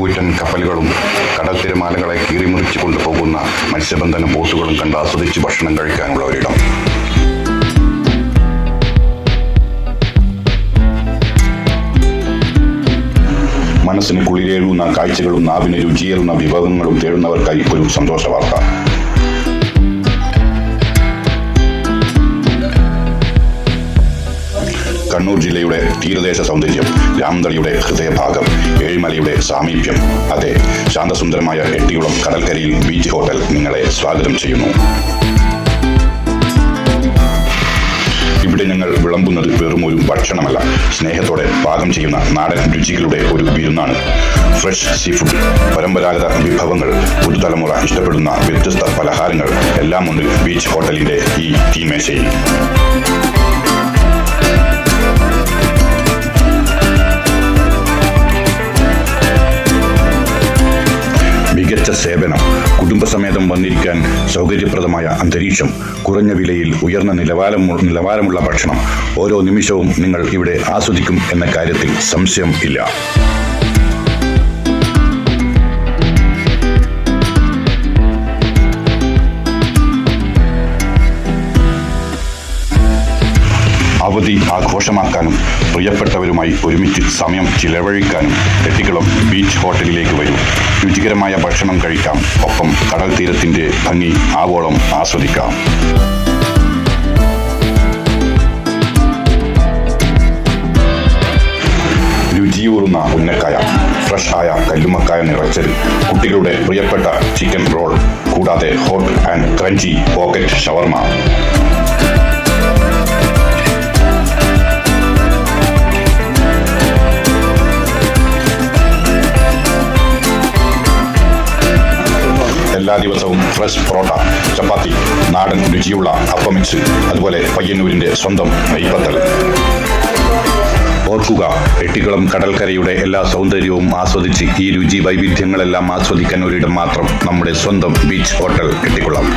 കൂറ്റൻ കപ്പലുകളും കടൽ തിരമാലകളെ കീറിമുറിച്ചു കൊണ്ടുപോകുന്ന മത്സ്യബന്ധന ബോട്ടുകളും കണ്ട് ആസ്വദിച്ച് ഭക്ഷണം കഴിക്കാനുള്ള ഒരിടം. മനസ്സിന് കുളിരേഴുന്ന കാഴ്ചകളും നാവിന് രുചിയേറുന്ന വിഭവങ്ങളും തേടുന്നവർക്കായി ഒരു സന്തോഷ വാർത്ത. കണ്ണൂർ ജില്ലയുടെ തീരദേശ സൗന്ദര്യം രാംതളിയുടെ ഹൃദയഭാഗം ഏഴിമലയുടെ സാമീപ്യം. അതെ ശാന്തസുന്ദരമായ എട്ടികുളം കടൽക്കരയിൽ ബീച്ച് ഹോട്ടൽ നിങ്ങളെ സ്വാഗതം ചെയ്യുന്നു. ഇവിടെ ഞങ്ങൾ വിളമ്പുന്നത് വെറും ഒരു ഭക്ഷണമല്ല. സ്നേഹത്തോടെ പാകം ചെയ്യുന്ന നാടൻ രുചികളുടെ ഒരു വിരുന്നാണ്. ഫ്രഷ് സീ ഫുഡ് പരമ്പരാഗത വിഭവങ്ങൾ പുതുതലമുറ ഇഷ്ടപ്പെടുന്ന വ്യത്യസ്ത പലഹാരങ്ങൾ എല്ലാം ഉണ്ട് ബീച്ച് ഹോട്ടലിന്റെ ഈ തീമേശയിൽ. മികച്ച സേവനം കുടുംബസമേതം വന്നിരിക്കാൻ സൗകര്യപ്രദമായ അന്തരീക്ഷം കുറഞ്ഞ വിലയിൽ ഉയർന്ന നിലവാരം നിലവാരമുള്ള ഭക്ഷണം ഓരോ നിമിഷവും നിങ്ങൾ ഇവിടെ ആസ്വദിക്കും എന്ന കാര്യത്തിൽ സംശയം ഇല്ല. അവധി ആഘോഷമാക്കാനും പ്രിയപ്പെട്ടവരുമായി ഒരുമിച്ച് സമയം ചിലവഴിക്കാനും എട്ടിക്കുളം ബീച്ച് ഹോട്ടലിലേക്ക് വരും. രുചികരമായ ഭക്ഷണം കഴിക്കാം. ഒപ്പം കടൽ തീരത്തിന്റെ ഭംഗി ആവോളം ആസ്വദിക്കാം. രുചിയൂറുന്ന ഉന്നക്കായ ഫ്രഷ് ആയ കല്ലുമക്കായ നിറച്ചത് കുട്ടികളുടെ പ്രിയപ്പെട്ട ചിക്കൻ റോൾ കൂടാതെ hot and crunchy pocket shawarma. എല്ലാ ദിവസവും ഫ്രഷ് പൊറോട്ട ചപ്പാത്തി നാടൻ രുചിയുള്ള അപ്പം മിക്സ് അതുപോലെ പയ്യന്നൂരിന്റെ സ്വന്തം നെയ്പത്തൽ. ഓർക്കുക എട്ടിക്കുളം കടൽക്കരയുടെ എല്ലാ സൗന്ദര്യവും ആസ്വദിച്ച് ഈ രുചി വൈവിധ്യങ്ങളെല്ലാം ആസ്വദിക്കാൻ ഒരിടം മാത്രം നമ്മുടെ സ്വന്തം ബീച്ച് ഹോട്ടൽ എട്ടിക്കുളം